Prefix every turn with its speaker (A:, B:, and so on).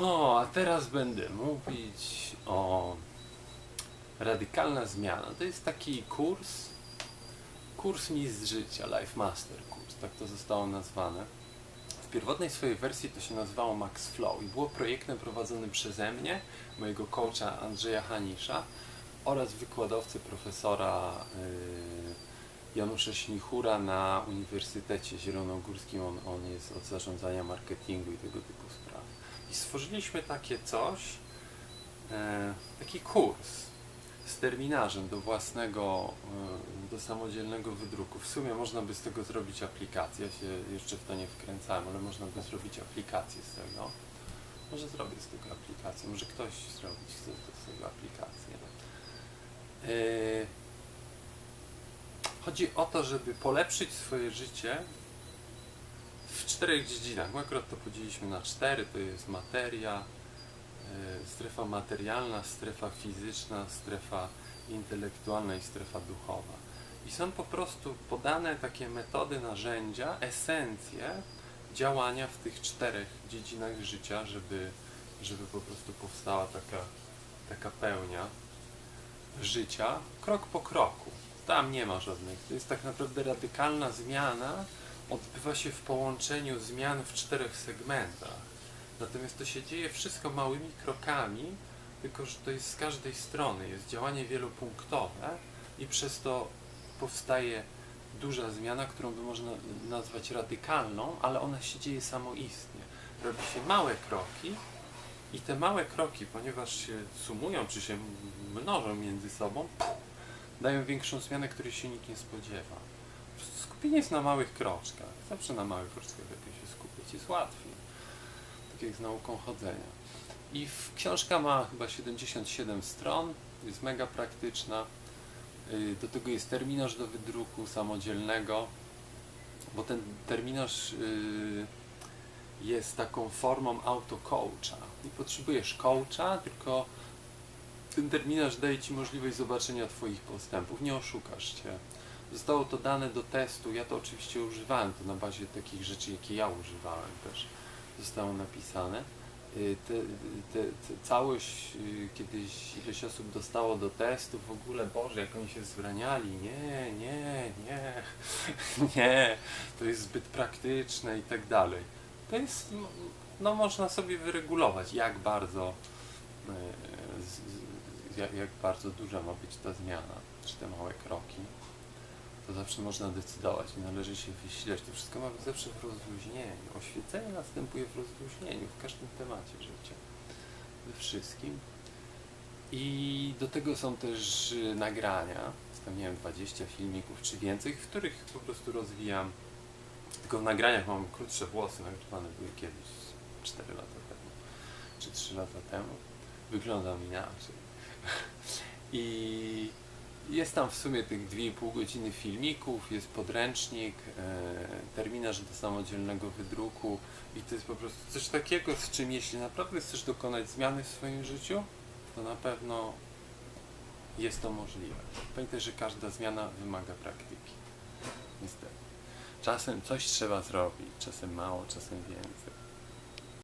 A: O, a teraz będę mówić o radykalna zmiana. To jest taki kurs, kurs mistrz życia, Life Master kurs, tak to zostało nazwane. W pierwotnej swojej wersji to się nazywało Max Flow i było projektem prowadzonym przeze mnie, mojego coacha Andrzeja Hanisza oraz wykładowcy profesora y, Janusza Śnichura na Uniwersytecie Zielonogórskim. On, on jest od zarządzania marketingu i tego typu spraw. I stworzyliśmy takie coś, e, taki kurs z terminarzem do własnego, e, do samodzielnego wydruku. W sumie można by z tego zrobić aplikację, ja się jeszcze w to nie wkręcałem, ale można by zrobić aplikację z tego. Może zrobię z tego aplikację, może ktoś zrobić chce z tego aplikację. E, Chodzi o to, żeby polepszyć swoje życie w czterech dziedzinach. My akurat to podzieliliśmy na cztery. To jest materia, e, strefa materialna, strefa fizyczna, strefa intelektualna i strefa duchowa. I są po prostu podane takie metody, narzędzia, esencje działania w tych czterech dziedzinach życia, żeby, żeby po prostu powstała taka, taka pełnia życia krok po kroku. Tam nie ma żadnych. To jest tak naprawdę radykalna zmiana. Odbywa się w połączeniu zmian w czterech segmentach. Natomiast to się dzieje wszystko małymi krokami, tylko że to jest z każdej strony. Jest działanie wielopunktowe i przez to powstaje duża zmiana, którą by można nazwać radykalną, ale ona się dzieje samoistnie. Robi się małe kroki i te małe kroki, ponieważ się sumują czy się mnożą między sobą, dają większą zmianę, której się nikt nie spodziewa. Skupienie jest na małych kroczkach. Zawsze na małych kroczkach lepiej się skupić, jest łatwiej. Tak jak z nauką chodzenia. I w, książka ma chyba 77 stron, jest mega praktyczna. Y, Do tego jest terminarz do wydruku samodzielnego, bo ten terminarz y, jest taką formą autocoacha. Nie potrzebujesz coacha, tylko ten terminarz daje Ci możliwość zobaczenia Twoich postępów. Nie oszukasz Cię. Zostało to dane do testu. Ja to oczywiście używałem. To na bazie takich rzeczy, jakie ja używałem też zostało napisane. Y, Te, te, te, całość y, kiedyś ileś osób dostało do testu, w ogóle Boże, jak oni się zbraniali, nie, nie, nie, nie, to jest zbyt praktyczne i tak dalej. To jest, no, można sobie wyregulować, jak bardzo, z, jak, jak bardzo duża ma być ta zmiana, czy te małe kroki. To zawsze można decydować, nie należy się wysilać. To wszystko ma być zawsze w rozluźnieniu. Oświecenie następuje w rozluźnieniu, w każdym temacie życia. We wszystkim. I do tego są też y, nagrania. Tam, nie wiem, 20 filmików czy więcej, w których po prostu rozwijam. Tylko w nagraniach mam krótsze włosy, nagrywane były kiedyś 4 lata temu, czy 3 lata temu. Wyglądam inaczej. I jest tam w sumie tych 2,5 godziny filmików, jest podręcznik, e, terminarz do samodzielnego wydruku i to jest po prostu coś takiego, z czym jeśli naprawdę chcesz dokonać zmiany w swoim życiu, to na pewno jest to możliwe. Pamiętaj, że każda zmiana wymaga praktyki. Niestety. Czasem coś trzeba zrobić, czasem mało, czasem więcej.